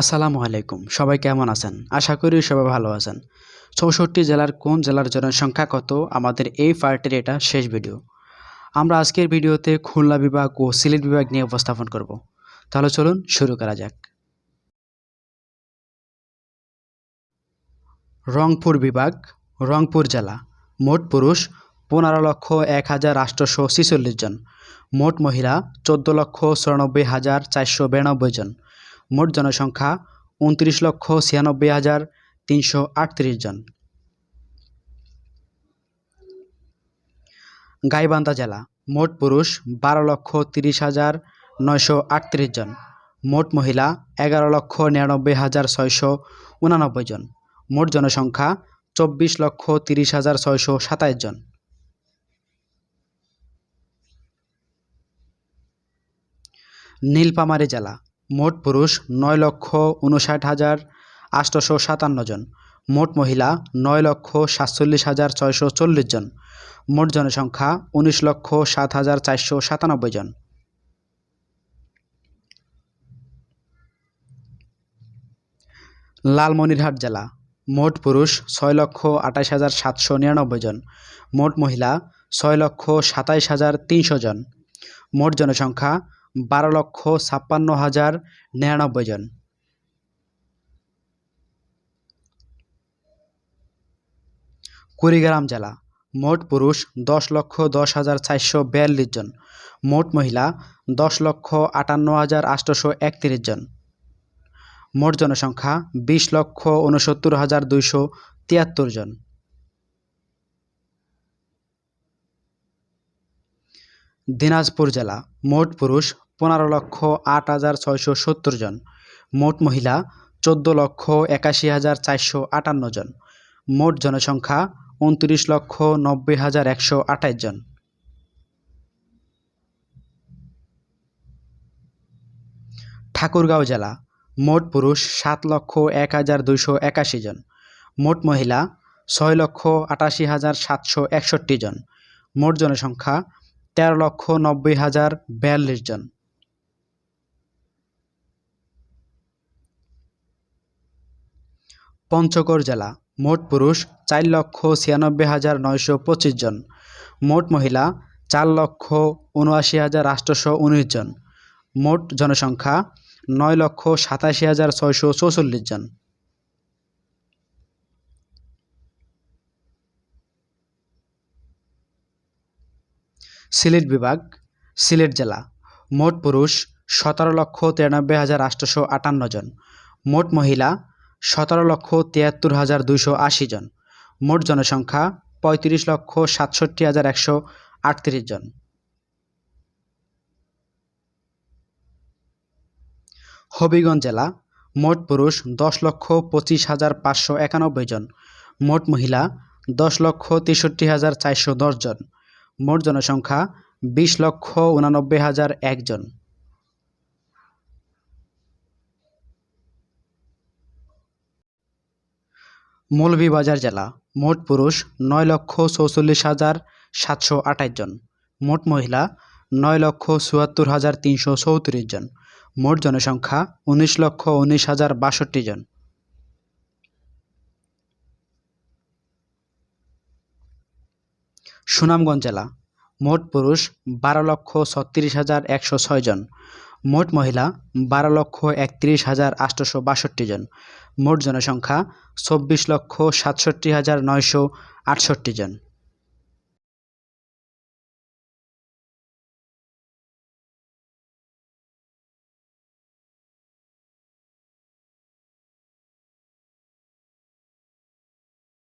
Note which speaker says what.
Speaker 1: আসসালামু আলাইকুম। সবাই কেমন আছেন? আশা করি সবাই ভালো আছেন। চৌষট্টি জেলার কোন জেলার জনসংখ্যা কত? আমাদের এই পার্টির এটা শেষ ভিডিও। আমরা আজকের ভিডিওতে খুলনা বিভাগ ও সিলেট বিভাগ নিয়ে উপস্থাপন করব। তাহলে চলুন শুরু করা যাক। রংপুর বিভাগ, রংপুর জেলা। মোট পুরুষ পনেরো লক্ষ এক হাজার আটশোশো জন। মোট মহিলা চোদ্দ লক্ষ চুরানব্বই হাজার চারশো বিরানব্বই জন। মোট জনসংখ্যা উনত্রিশ লক্ষ ছিয়ানব্বই হাজার তিনশো আটত্রিশ জন। গাইবান্ধা জেলা, মোট পুরুষ বারো লক্ষ তিরিশ হাজার নয়শো আটত্রিশ জন। মোট মহিলা এগারো লক্ষ নিরানব্বই হাজার ছয়শো উনানব্বই জন। মোট জনসংখ্যা চব্বিশ লক্ষ তিরিশ হাজার ছয়শো সাতাইশ জন। নীলপামারী জেলা মোট পুরুষ নয় লক্ষ উনষাট হাজার আটশোশো সাতান্ন জন। মোট মহিলা নয় লক্ষ সাতচল্লিশ হাজার ছয়শো চল্লিশ জন। মোট জনসংখ্যা উনিশ লক্ষ সাত হাজার চারশো সাতানব্বই জন। লালমনিরহাট জেলা। মোট পুরুষ ছয় লক্ষ আঠাশ হাজার সাতশো নিরানব্বই জন। মোট মহিলা ছয় লক্ষ সাতাইশ হাজার তিনশো জন। মোট জনসংখ্যা বারো লক্ষ ছাপ্পান্ন হাজার নিরানব্বই জন। কুড়িগ্রাম জেলা, মোট পুরুষ দশ লক্ষ দশ হাজার চারশো বিয়াল্লিশ জন, মোট মহিলা দশ লক্ষ আটান্ন হাজার আটশোশো একত্রিশ জন। মোট জনসংখ্যা বিশ লক্ষ উনসত্তর হাজার দুইশো তিয়াত্তর জন। দিনাজপুর জেলা মোট পুরুষ পনেরো লক্ষ আট হাজার ছয়শো সত্তর জন, মোট মহিলা চোদ্দ লক্ষ একাশি হাজার চারশো আটান্ন জন, মোট জনসংখ্যা উনত্রিশ লক্ষ নব্বই হাজার একশো আঠাশ জন। ঠাকুরগাঁও জেলা মোট পুরুষ সাত লক্ষ এক হাজার দুইশো একাশি জন, মোট মহিলা ছয় লক্ষ আটাশি হাজার সাতশো একষট্টি জন, মোট জনসংখ্যা তেরো লক্ষ নব্বই হাজার বিয়াল্লিশ জন। পঞ্চগড় জেলা, মোট পুরুষ চার লক্ষ ছিয়ানব্বই হাজার নয়শো পঁচিশ জন। মোট মহিলা চার লক্ষ উনআশি হাজার আটশোশো উনিশ জন। মোট জনসংখ্যা নয় লক্ষ সাতাশি হাজার ছয়শো চৌচল্লিশ জন। সিলেট বিভাগ, সিলেট জেলা। মোট পুরুষ সতেরো লক্ষ তিরানব্বই হাজার আটশোশো আটান্ন জন। মোট মহিলা সতেরো লক্ষ তিয়াত্তর হাজার দুইশো আশি জন। মোট জনসংখ্যা পঁয়ত্রিশ লক্ষ সাতষট্টি হাজার একশো আটত্রিশ জন। হবিগঞ্জ জেলা। মোট পুরুষ দশ লক্ষ পঁচিশ হাজার পাঁচশো একানব্বই জন। মোট মহিলা দশ লক্ষ তেষট্টি হাজার চারশো দশ জন। মোট জনসংখ্যা বিশ লক্ষ উনানব্বই হাজার একজন। মৌলভীবাজার জেলা, মোট পুরুষ নয় লক্ষ চৌচল্লিশ হাজার সাতশো আঠাশ জন। মোট মহিলা নয় লক্ষ চুয়াত্তর হাজার তিনশো চৌত্রিশ জন। মোট জনসংখ্যা উনিশ লক্ষ উনিশ হাজার বাষট্টি জন। সুনামগঞ্জ জেলা। মোট পুরুষ বারো লক্ষ ছত্রিশ হাজার একশো ছয় জন। মোট মহিলা বারো লক্ষ একত্রিশ হাজার আটশোশো বাষট্টি জন। মোট জনসংখ্যা চব্বিশ লক্ষ সাতষট্টি হাজার নয়শো আটষট্টি জন।